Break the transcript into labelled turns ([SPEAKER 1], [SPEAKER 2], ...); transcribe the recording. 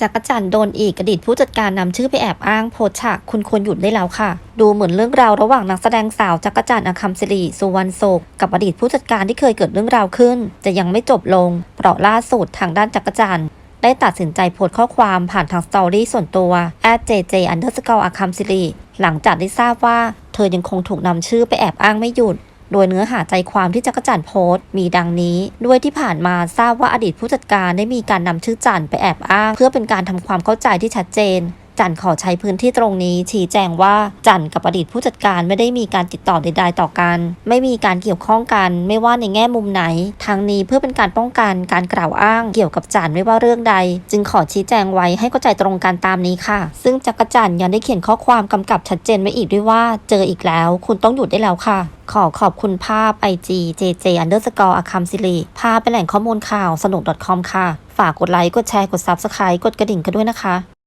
[SPEAKER 1] จักรจันทร์โดนอีกอดีตผู้จัดการนำชื่อไปแอบอ้างโพสฉากคุณควรหยุดได้แล้วค่ะ ดูเหมือนเรื่องราวระหว่างนักแสดงสาวจักรจันทร์อคัมศิริสุวรรณโศกกับอดีตผู้จัดการที่เคยเกิดเรื่องราวขึ้น จะยังไม่จบลง เพราะล่าสุดทางด้านจักรจันทร์ได้ตัดสินใจโพสข้อความผ่านทางสตอรี่ส่วนตัว @jj underscore อคัมศิริหลังจากได้ทราบว่า เธอยังคงถูกนำชื่อไปแอบอ้างไม่หยุด โดยเนื้อหาใจความที่จักรจันทร์โพสต์มีดังนี้ ด้วยที่ผ่านมาทราบว่าอดีตผู้จัดการได้มีการนำชื่อจันไปแอบอ้าง เพื่อเป็นการทำความเข้าใจที่ชัดเจน จันขอใช้พื้นที่ตรงนี้ ชี้แจงว่าจันกับอดีตผู้จัดการไม่ได้มีการติดต่อใดๆต่อกัน ไม่มีการเกี่ยวข้องกัน ไม่ว่าในแง่มุมไหน ทางนี้เพื่อเป็นการป้องกันการกล่าวอ้างเกี่ยวกับจันไม่ว่าเรื่องใด จึงขอชี้แจงไว้ให้เข้าใจตรงกันตามนี้ค่ะ ซึ่งจักรจันยังได้เขียนข้อความกำกับชัดเจนไว้อีกด้วยว่า เจออีกแล้ว คุณต้องหยุดได้แล้วค่ะ ขอขอบคุณภาพ IG JJ underscore อคัมศิริภาพเป็นแหล่งข้อมูลข่าวสนุก .com ค่ะ ฝากกดไลค์ กดแชร์ กด Subscribe กดกระดิ่งกันด้วยนะคะ